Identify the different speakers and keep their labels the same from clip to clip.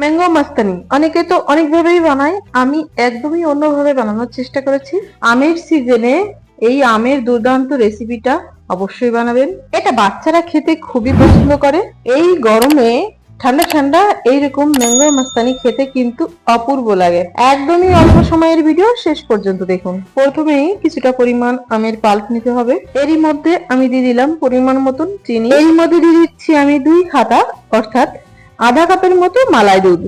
Speaker 1: Mango মাস্তানি। অনেকে তো অনেকভাবেই বানায়, আমি একদমই অন্যভাবে বানানোর চেষ্টা করেছি। আমের সিজনে এই আমের দুর্দান্ত রেসিপিটা অবশ্যই বানাবেন। এটা বাচ্চারা খেতে খুবই পছন্দ করে। এই গরমে ঠান্ডা ঠান্ডা এইরকম ম্যাঙ্গো মাস্তানি খেতে কিন্তু অপূর্ব লাগে। একদমই অল্প সময়ের ভিডিও শেষ পর্যন্ত দেখুন। প্রথমেই কিছুটা পরিমাণ আমের পাল্প নিতে হবে। এরই মধ্যে আমি দিয়ে দিলাম পরিমাণ মতন চিনি। এর মধ্যে দিয়ে দিচ্ছি আমি দুই খাতা অর্থাৎ আধা কাপের মতো মালাই দুধ।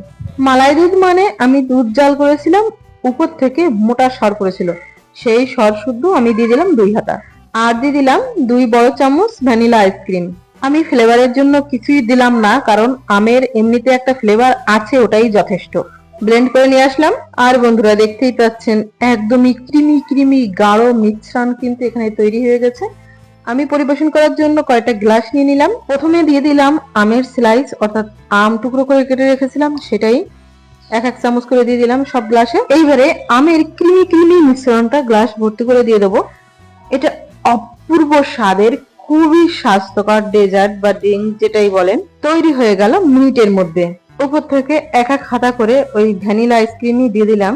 Speaker 1: মালাই দুধ মানে আমি দুধ জাল করেছিলাম, উপর থেকে মোটা সর করেছিল সেই সর শুদ্ধ আমি দিয়ে দিলাম দুই হাতা। আর দিয়ে দিলাম দুই বড় চামচ ভ্যানিলা আইসক্রিম আমি ফ্লেভারের জন্য কিছুই দিলাম না, কারণ আমের এমনিতে একটা ফ্লেভার আছে, ওটাই যথেষ্ট। ব্লেন্ড করে নিয়ে আসলাম। আর বন্ধুরা দেখতেই পাচ্ছেন, একদমই ক্রিমি ক্রিমি, গাঢ় মিশ্রণ কিন্তু এখানে তৈরি হয়ে গেছে। আমি পরিবেশন করার জন্য কয়েকটা গ্লাস নিয়ে নিলাম। প্রথমে দিয়ে দিলাম আমের স্লাইস অর্থাৎ আম টুকরো করে কেটে রেখেছিলাম, সেটাই এক এক চামচ করে দিয়ে দিলাম সব গ্লাসে। এইবারে আমের ক্রিমি ক্রিমি মিশ্রণটা গ্লাস ভর্তি করে দিয়ে দেবো। এটা অপূর্ব স্বাদের, খুবই স্বাস্থ্যকর ডেজার্ট বা ড্রিঙ্ক যেটাই বলেন, তৈরি হয়ে গেল মিনিটের মধ্যে। উপর থেকে এক এক খাতা করে ওই ভ্যানিলা আইসক্রিমই দিয়ে দিলাম।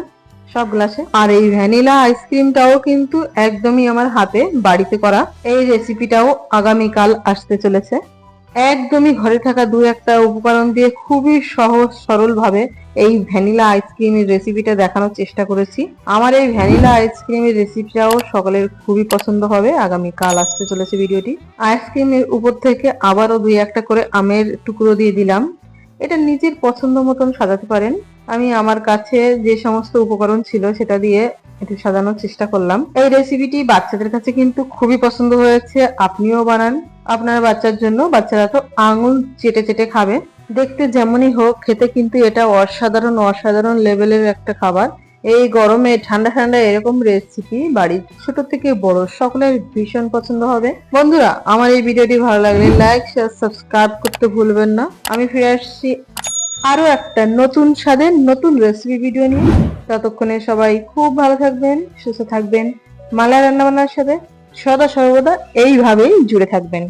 Speaker 1: সব গ্লাসে আর এই ভ্যানিলা আইসক্রিমটাও কিন্তু একদমই আমার হাতে বাড়িতে করা। এই রেসিপিটাও আগামীকাল আসতে চলেছে। একদমই ঘরে থাকা দু একটা উপকরণ দিয়ে খুবই সহজ সরল ভাবে এই ভ্যানিলা আইসক্রিমের রেসিপিটা দেখানোর চেষ্টা করেছি। আমার এই ভ্যানিলা আইসক্রিমের রেসিপিটাও সকলের খুবই পছন্দ হবে। আগামী কাল আসতে চলেছে ভিডিওটি। আইসক্রিমের উপর থেকে আবারও দুই একটা করে আমের টুকরো দিয়ে দিলাম। এটা নিজের পছন্দ মতন সাজাতে পারেন। আমি আমার কাছে যে সমস্ত উপকরণ ছিল সেটা দিয়ে এটি সাজানোর চেষ্টা করলাম। এই রেসিপিটি বাচ্চাদের কাছে কিন্তু খুবই পছন্দ হয়েছে। আপনিও বানান। আপনার বাচ্চার জন্য বাচ্চারা তো আঙুল চেটে চেটে খাবে। দেখতে যেমনই হোক, খেতে কিন্তু এটা অসাধারণ অসাধারণ লেভেলের একটা খাবার। এই গরমে ঠান্ডা ঠান্ডা এরকম রেসিপি বাড়ির ছোট থেকে বড় সকলের ভীষণ পছন্দ হবে। বন্ধুরা, আমার এই ভিডিওটি ভালো লাগলে লাইক শেয়ার সাবস্ক্রাইব করতে ভুলবেন না। আমি ফিরে আসছি আরও একটা নতুন স্বাদের নতুন রেসিপি ভিডিও নিয়ে। ততক্ষণে সবাই খুব ভালো থাকবেন, সুস্থ থাকবেন মালা রান্নাবান্নার সাথে সদা সর্বদা এইভাবেই জুড়ে থাকবেন।